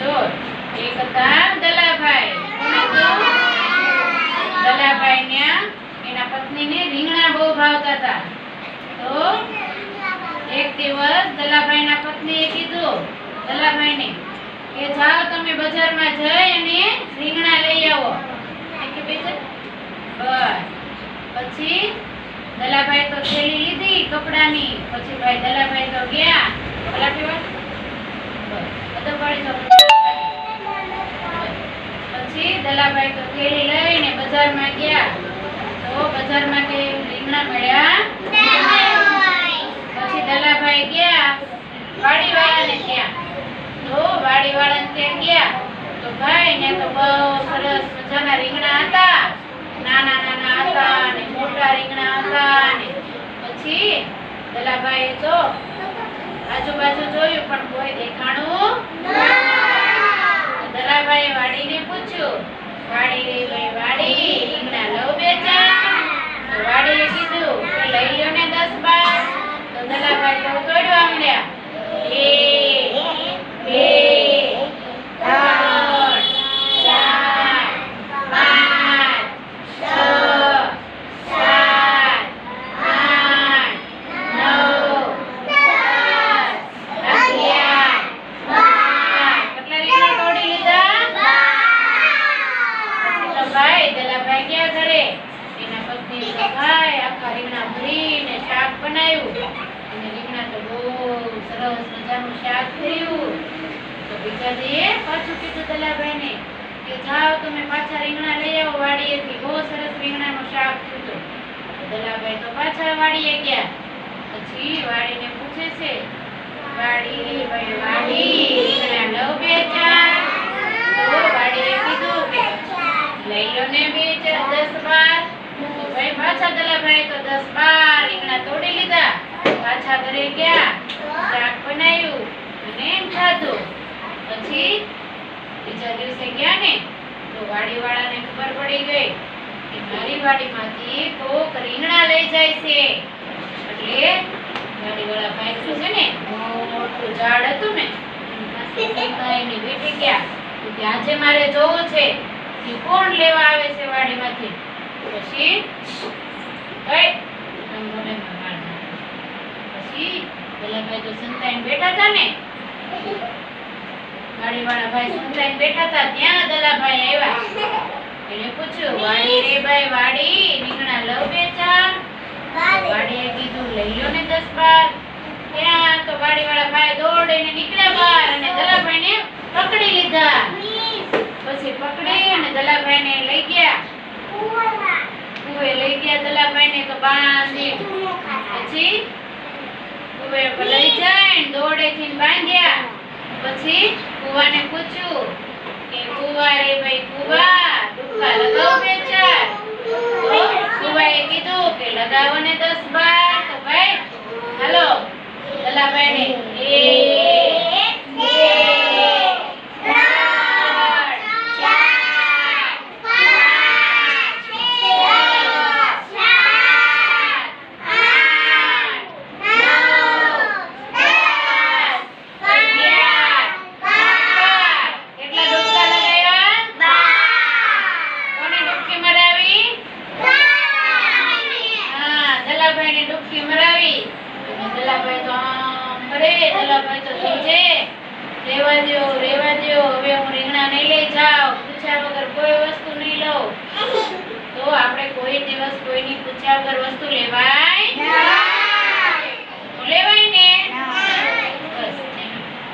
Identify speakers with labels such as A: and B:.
A: જો જાઓ તમે બજારમાં જઈ અને રીંગણા લઈ આવો. કે પછી દલાભાઈ તો થેલી લીધી પછી ભાઈ દલાભાઈ તો ગયા. પછી દલાભાઈ તો થેલી લઈને બજારમાં ગયા. તો બજારમાં કે રીંગણા મળ્યા? પછી દલાભાઈ ગયા, વાડીવાળાને ત્યાં. તો વાડીવાળાને ત્યાં ગયા. તો ભાઈ ને તો બહુ સરસ મજાના રીંગણા હતા. નાના નાના હતા અને મોટા રીંગણા હતા ને. પછી દલાભાઈએ તો આજુબાજુ જોયું પણ કોઈ દેખાણું દરાભાઈ વાડીને પૂછ્યું વાડી રે ભાઈ વાડી લઉં બેચા વાડી વાડીએ કીધું લઈ લ્યો ને દસ બાર તો દલાભાઈ તો તોડવા માંડ્યા એક બે ત્રણ ચાર પાંચ છ સાત આઠ નવ દસ અગિયાર બાર કેટલા રીંગણા તોડી લીધા પછી તો ભાઈ દલાભાઈ ક્યાં ઘરે? એના પત્ની ભાઈ, આખા રીંગણા ભરીને શાક બનાવ્યું. અને રીંગણા તો બહુ સરસ મજાનું શાક થયું. તો બીજા દીએ પાછું કીધું દલાભાઈને કે જાઓ તમે પાછા રીંગણા લઈ આવો વાડીએથી. બહુ સરસ રીંગણાનું શાક થયું દલાભાઈ તો પાછા વાડીએ ગયા. પછી વાડીને પૂછે છે, વાડી વાડી રીંગણા લઉં બે ચાર તો વાડીએ કીધું કે લઈ લો ને બે ચાર બાર. ભાઈ પાછા દલાભાઈ તો દસ બાર. રીંગણા તોડી લીધા. પાછા ઘરે ગયા. શાક બનાવ્યું. અને એમ ખાધું. પછી બીજા દિવસે ગયા ને, તો વાડીવાળાને ખબર પડી ગઈ કે મારી વાડીમાંથી કોક રીંગણા લઈ જાય છે. એટલે વાડીવાળા ભાઈ શું છે ને, મોટું ઝાડ હતું ને, એની ની બેઠી ગયા. કે આજે મારે જોવું છે. કે કોણ લેવા આવે છે વાડીમાંથી? પછી ઓય, આમ મોઢામાં માર નાખો. પછી તો સંતાઈને બેઠા હતા ને? ભાઈ વાડી રે ભાઈ વાડી? વાડીએ કીધું લઈ લો ને દસ બાર. ત્યાં તો વાડીવાળા ભાઈ દોડીને નીકળ્યા બહાર અને દલાભાઈને પકડી લીધા પછી પકડી અને દલાભાઈને લઈ ગયા કુએ લઈ ગયા દલાભાઈને તો બાંધી. પછી કુએ લઈ દોડે થી બાંધ્યા. પછી કુવાને પૂછ્યું કે, કુવા રે ભાઈ, કુવા ડુક્કા લગાવ બે ચાર. કુવાએ કીધું કે, લગાવો ને દસ બાર. તો ભાઈ, હાલો, દલાભાઈને એક રહેવા દો હવે હું રીંગણા નહીં લઈ જાઉં. પૂછ્યા વગર કોઈ વસ્તુ નહીં લઉં. તો આપણે કોઈ દિવસ કોઈની પૂછ્યા વગર વસ્તુ લેવાય લેવાય